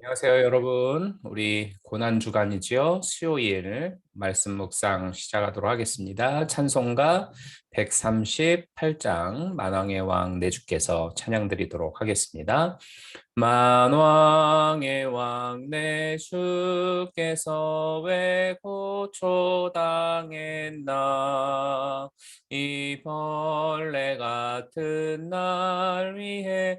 안녕하세요, 여러분. 우리 고난 주간이지요. 수요일 말씀 묵상 시작하도록 하겠습니다. 찬송가 138장 만왕의 왕 내주께서 찬양 드리도록 하겠습니다. 만왕의 왕 내주께서 왜 고초당했나 이 벌레 같은 날 위해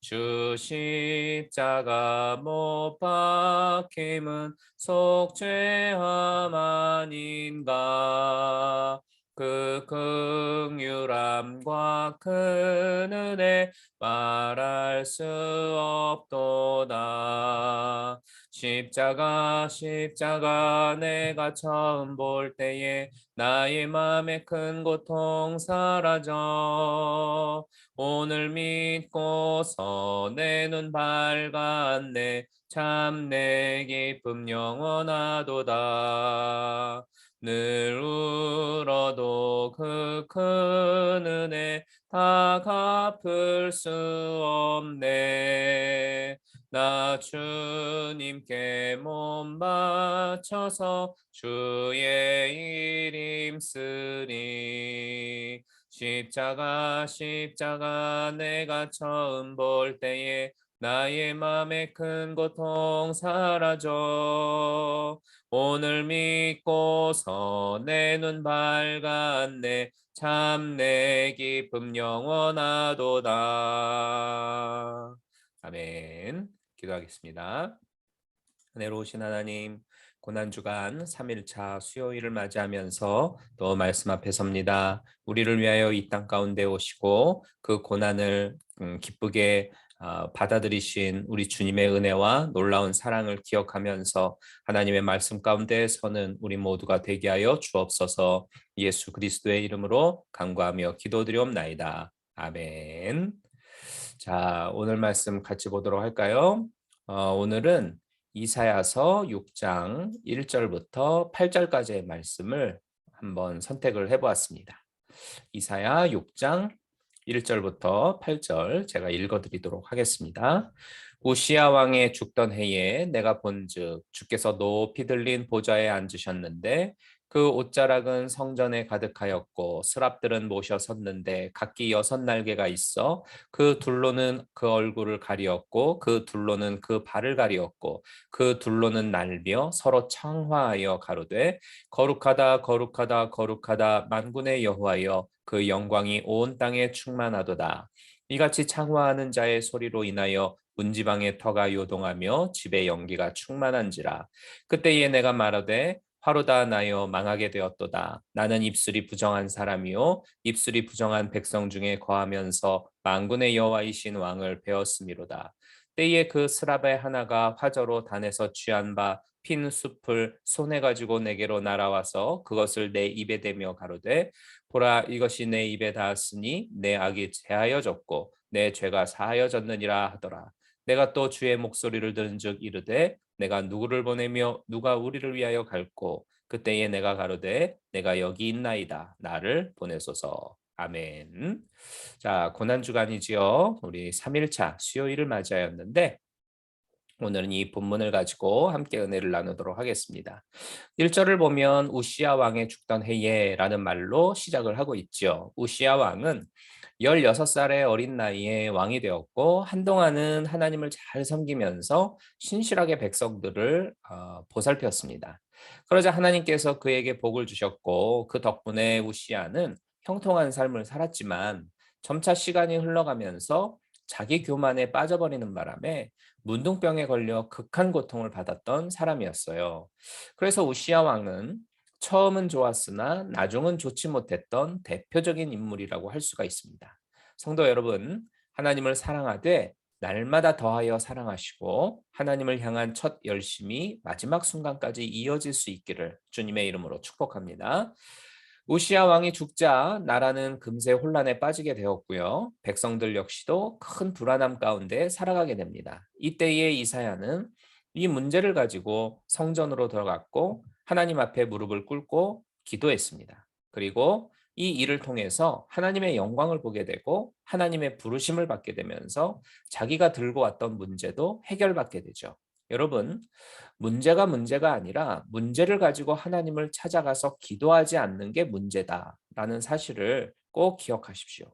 주 십자가 못 박힘은 속죄함 아닌가 그 긍휼함과 큰 은혜 말할 수 없도다. 십자가 십자가 내가 처음 볼 때에 나의 맘에 큰 고통 사라져. 오늘 믿고서 내 눈 밝았네 참 내 기쁨 영원하도다 늘 울어도 그 큰 은혜 다 갚을 수 없네. 나 주님께 몸 바쳐서 주의 이름 쓰리. 십자가 십자가 내가 처음 볼 때에 나의 맘에 큰 고통 사라져. 오늘 믿고서 내 눈 밝았네. 참 내 기쁨 영원하도다. 아멘. 기도하겠습니다. 은혜로우신 하나님 고난주간 3일차 수요일을 맞이하면서 또 말씀 앞에 섭니다. 우리를 위하여 이 땅 가운데 오시고 그 고난을 음, 기쁘게 아, 받아들이신 우리 주님의 은혜와 놀라운 사랑을 기억하면서 하나님의 말씀 가운데 서는 우리 모두가 되게 하여 주옵소서 예수 그리스도의 이름으로 간구하며 기도드리옵나이다. 아멘. 자, 오늘 말씀 같이 보도록 할까요? 어, 오늘은 이사야서 6장 1절부터 8절까지의 말씀을 한번 선택을 해보았습니다. 이사야 6장 1절부터 8절 제가 읽어드리도록 하겠습니다. 우시아 왕의 죽던 해에 내가 본즉 주께서 높이 들린 보좌에 앉으셨는데 그 옷자락은 성전에 가득하였고 스랍들은 모셔 섰는데 각기 여섯 날개가 있어 그 둘로는 그 얼굴을 가리었고 그 둘로는 그 발을 가리었고 그 둘로는 날며 서로 청화하여 가로되 거룩하다 거룩하다 거룩하다 만군의 여호와여 그 영광이 온 땅에 충만하도다. 이같이 창화하는 자의 소리로 인하여 문지방의 터가 요동하며 집의 연기가 충만한지라. 그때에 내가 말하되 화로다 나여 망하게 되었도다. 나는 입술이 부정한 사람이요 입술이 부정한 백성 중에 거하면서 만군의 여호와이신 왕을 배웠음이로다. 때에 그 스랍의 하나가 화저로 단에서 취한 바 핀 숲을 손에 가지고 내게로 날아와서 그것을 내 입에 대며 가로되 보라 이것이 내 입에 닿았으니 내 악이 제하여졌고 내 죄가 사하여졌느니라 하더라. 내가 또 주의 목소리를 들은 즉 이르되 내가 누구를 보내며 누가 우리를 위하여 갈고 그때에 내가 가로되 내가 여기 있나이다 나를 보내소서 아멘. 자 고난 주간이지요. 우리 3일차 수요일을 맞이하였는데 오늘은 이 본문을 가지고 함께 은혜를 나누도록 하겠습니다. 1절을 보면 우시아 왕의 죽던 해에라는 말로 시작을 하고 있죠. 우시아 왕은 16살의 어린 나이에 왕이 되었고 한동안은 하나님을 잘 섬기면서 신실하게 백성들을 어, 보살폈습니다. 그러자 하나님께서 그에게 복을 주셨고 그 덕분에 우시아는 형통한 삶을 살았지만 점차 시간이 흘러가면서 자기 교만에 빠져버리는 바람에 문둥병에 걸려 극한 고통을 받았던 사람이었어요. 그래서 우시아 왕은 처음은 좋았으나 나중은 좋지 못했던 대표적인 인물이라고 할 수가 있습니다. 성도 여러분, 하나님을 사랑하되 날마다 더하여 사랑하시고 하나님을 향한 첫 열심이 마지막 순간까지 이어질 수 있기를 주님의 이름으로 축복합니다. 우시아 왕이 죽자 나라는 금세 혼란에 빠지게 되었고요. 백성들 역시도 큰 불안함 가운데 살아가게 됩니다. 이때에 이사야는 이 문제를 가지고 성전으로 들어갔고 하나님 앞에 무릎을 꿇고 기도했습니다. 그리고 이 일을 통해서 하나님의 영광을 보게 되고 하나님의 부르심을 받게 되면서 자기가 들고 왔던 문제도 해결받게 되죠. 여러분, 문제가 문제가 아니라 문제를 가지고 하나님을 찾아가서 기도하지 않는 게 문제다라는 사실을 꼭 기억하십시오.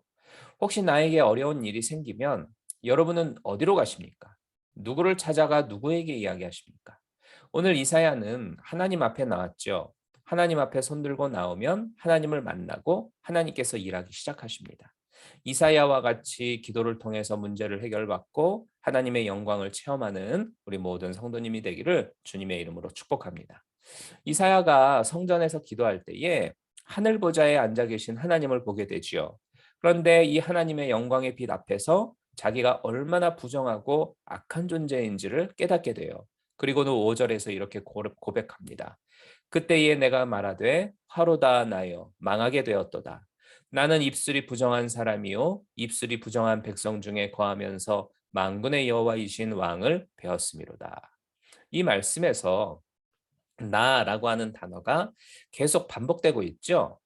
혹시 나에게 어려운 일이 생기면 여러분은 어디로 가십니까? 누구를 찾아가 누구에게 이야기하십니까? 오늘 이사야는 하나님 앞에 나왔죠. 하나님 앞에 손들고 나오면 하나님을 만나고 하나님께서 일하기 시작하십니다. 이사야와 같이 기도를 통해서 문제를 해결받고 하나님의 영광을 체험하는 우리 모든 성도님이 되기를 주님의 이름으로 축복합니다. 이사야가 성전에서 기도할 때에 하늘 보좌에 앉아 계신 하나님을 보게 되지요. 그런데 이 하나님의 영광의 빛 앞에서 자기가 얼마나 부정하고 악한 존재인지를 깨닫게 돼요. 그리고는 5절에서 이렇게 고백합니다. 그때에 내가 말하되 화로다 나여 망하게 되었도다. 나는 입술이 부정한 사람이요 입술이 부정한 백성 중에 거하면서 망군의 여호와이신 왕을 배웠음이로다. 이 말씀에서 나라고 하는 단어가 계속 반복되고 있죠.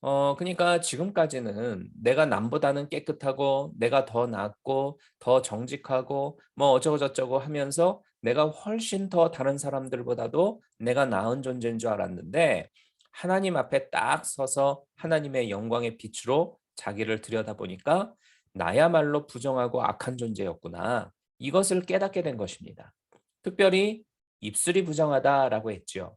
어, 그러니까 지금까지는 내가 남보다는 깨끗하고 내가 더 낫고 더 정직하고 뭐 어쩌고저쩌고 하면서 내가 훨씬 더 다른 사람들보다도 내가 나은 존재인 줄 알았는데 하나님 앞에 딱 서서 하나님의 영광의 빛으로 자기를 들여다보니까 나야말로 부정하고 악한 존재였구나. 이것을 깨닫게 된 것입니다. 특별히 입술이 부정하다라고 했죠.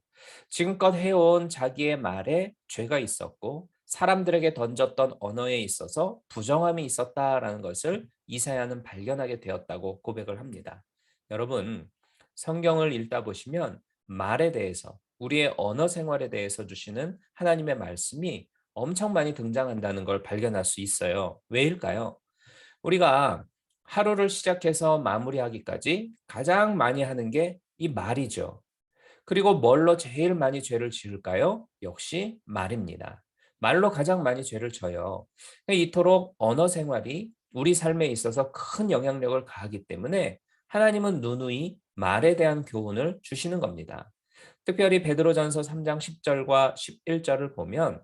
지금껏 해온 자기의 말에 죄가 있었고 사람들에게 던졌던 언어에 있어서 부정함이 있었다라는 것을 이사야는 발견하게 되었다고 고백을 합니다. 여러분, 성경을 읽다 보시면 말에 대해서 우리의 언어 생활에 대해서 주시는 하나님의 말씀이 엄청 많이 등장한다는 걸 발견할 수 있어요. 왜일까요? 우리가 하루를 시작해서 마무리하기까지 가장 많이 하는 게 이 말이죠. 그리고 뭘로 제일 많이 죄를 지을까요? 역시 말입니다. 말로 가장 많이 죄를 져요. 이토록 언어 생활이 우리 삶에 있어서 큰 영향력을 가하기 때문에 하나님은 누누이 말에 대한 교훈을 주시는 겁니다. 특별히 베드로전서 3장 10절과 11절을 보면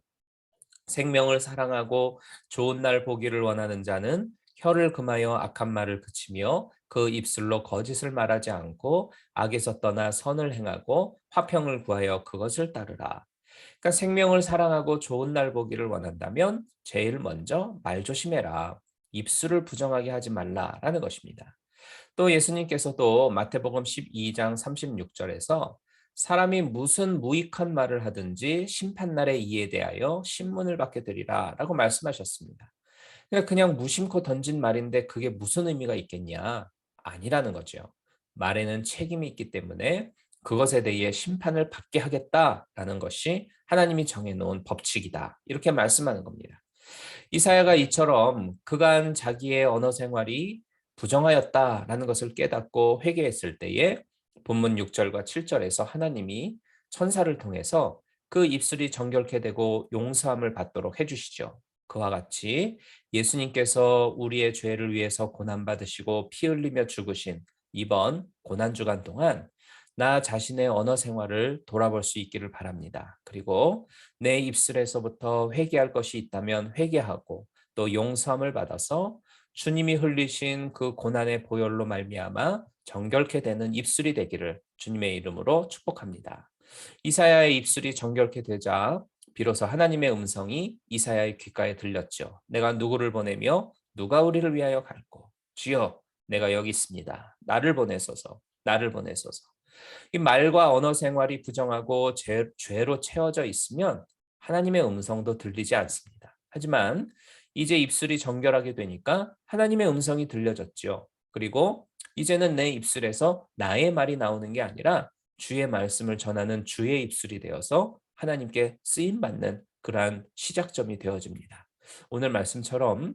생명을 사랑하고 좋은 날 보기를 원하는 자는 혀를 금하여 악한 말을 그치며 그 입술로 거짓을 말하지 않고 악에서 떠나 선을 행하고 화평을 구하여 그것을 따르라. 그러니까 생명을 사랑하고 좋은 날 보기를 원한다면 제일 먼저 말 조심해라. 입술을 부정하게 하지 말라라는 것입니다. 또 예수님께서도 마태복음 12장 36절에서 사람이 무슨 무익한 말을 하든지 심판날에 이에 대하여 신문을 받게 되리라 라고 말씀하셨습니다. 그러니까 그냥 무심코 던진 말인데 그게 무슨 의미가 있겠냐? 아니라는 거죠. 말에는 책임이 있기 때문에 그것에 대해 심판을 받게 하겠다라는 것이 하나님이 정해놓은 법칙이다. 이렇게 말씀하는 겁니다. 이사야가 이처럼 그간 자기의 언어 생활이 부정하였다라는 것을 깨닫고 회개했을 때에 본문 6절과 7절에서 하나님이 천사를 통해서 그 입술이 정결케 되고 용서함을 받도록 해주시죠. 그와 같이 예수님께서 우리의 죄를 위해서 고난받으시고 피 흘리며 죽으신 이번 고난주간 동안 나 자신의 언어 생활을 돌아볼 수 있기를 바랍니다. 그리고 내 입술에서부터 회개할 것이 있다면 회개하고 또 용서함을 받아서 주님이 흘리신 그 고난의 보혈로 말미암아 정결케 되는 입술이 되기를 주님의 이름으로 축복합니다. 이사야의 입술이 정결케 되자 비로소 하나님의 음성이 이사야의 귓가에 들렸죠. 내가 누구를 보내며 누가 우리를 위하여 갈고 주여 내가 여기 있습니다. 나를 보내소서. 나를 보내소서. 이 말과 언어 생활이 부정하고 죄, 죄로 채워져 있으면 하나님의 음성도 들리지 않습니다. 하지만 이제 입술이 정결하게 되니까 하나님의 음성이 들려졌죠. 그리고 이제는 내 입술에서 나의 말이 나오는 게 아니라 주의 말씀을 전하는 주의 입술이 되어서 하나님께 쓰임 받는 그러한 시작점이 되어집니다. 오늘 말씀처럼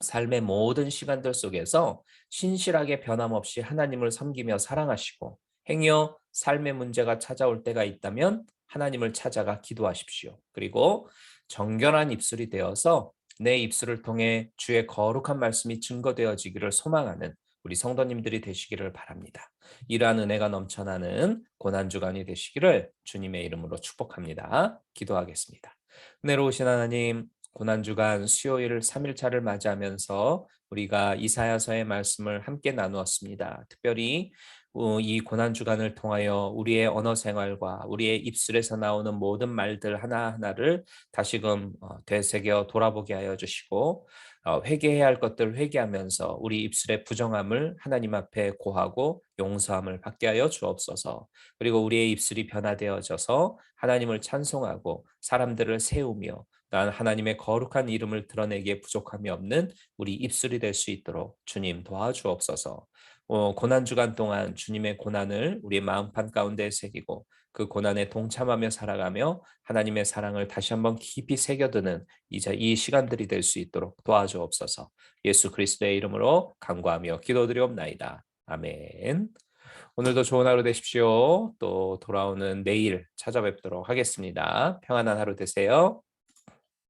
삶의 모든 시간들 속에서 신실하게 변함없이 하나님을 섬기며 사랑하시고 행여 삶의 문제가 찾아올 때가 있다면 하나님을 찾아가 기도하십시오. 그리고 정결한 입술이 되어서 내 입술을 통해 주의 거룩한 말씀이 증거되어지기를 소망하는 우리 성도님들이 되시기를 바랍니다. 이러한 은혜가 넘쳐나는 고난 주간이 되시기를 주님의 이름으로 축복합니다. 기도하겠습니다. 은혜로우신 하나님, 고난 주간 수요일 3일차를 맞이하면서 우리가 이사야서의 말씀을 함께 나누었습니다. 특별히 어, 이 고난 주간을 통하여 우리의 언어 생활과 우리의 입술에서 나오는 모든 말들 하나하나를 다시금 어, 되새겨 돌아보게 하여 주시고 어, 회개해야 할 것들 회개하면서 우리 입술의 부정함을 하나님 앞에 고하고 용서함을 받게 하여 주옵소서. 그리고 우리의 입술이 변화되어져서 하나님을 찬송하고 사람들을 세우며 난 하나님의 거룩한 이름을 드러내기에 부족함이 없는 우리 입술이 될 수 있도록 주님 도와주옵소서. 어, 고난 주간 동안 주님의 고난을 우리의 마음판 가운데 새기고 그 고난에 동참하며 살아가며 하나님의 사랑을 다시 한번 깊이 새겨드는 이제 이 시간들이 될 수 있도록 도와주옵소서. 예수 그리스도의 이름으로 간구하며 기도드리옵나이다. 아멘. 오늘도 좋은 하루 되십시오. 또 돌아오는 내일 찾아뵙도록 하겠습니다. 평안한 하루 되세요.